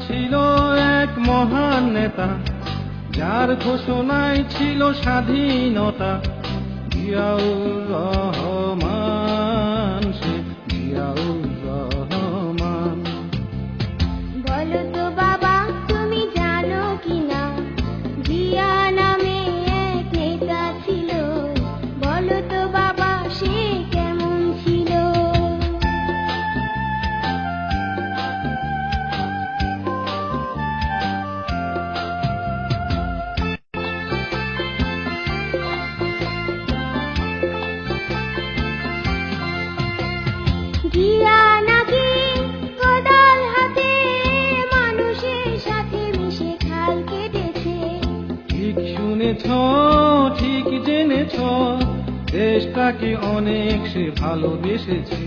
ছিল এক মহান নেতা যার ঘোষণায় ছিল স্বাধীনতা। জিয়াউর রহমান সে জিয়াউর শুনেছ ঠিক জেনেছ দেশটাকে অনেক সে ভালোবেসেছে।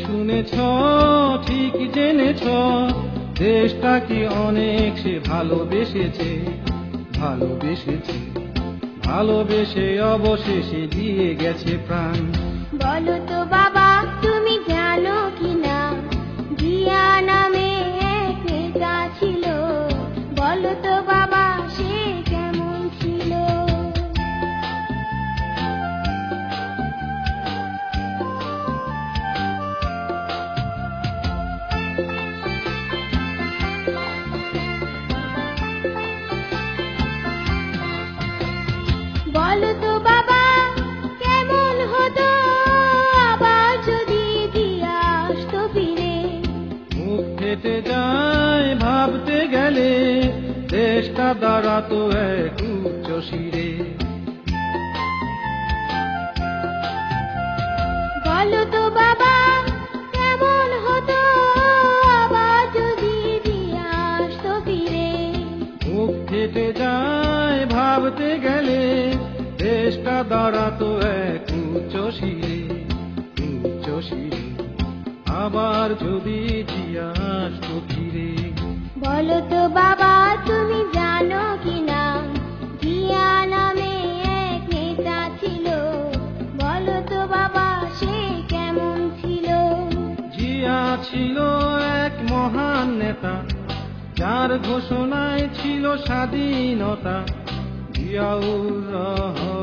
শুনেছ ঠিক জেনেছ দেশটাকে অনেক সে ভালোবেসেছে ভালোবেসেছে। ভালোবেসে অবশেষে দিয়ে গেছে প্রাণ। বলো তো বাবা যায় ভাবতে গেলে দেশটা দাঁড়াতো এক উচ্চ শিরে। বলো তো বাবা কেমন হতো? আবার যদি জিয়া আসতো ফিরে। মুখ ফেটে যায় ভাবতে গেলে দাঁড়াতো এক উচ্চ শিরে উচ্চ শিরে। আবার যদি জিয়া আসতো ফিরে বলো তো বাবা তুমি জানো কি না জিয়া নামে এক নেতা ছিল। বলো তো বাবা সে কেমন ছিল? জিয়া ছিল এক মহান নেতা। যার ঘোষণায় ছিল স্বাধীনতা। জিয়াউর রহমান।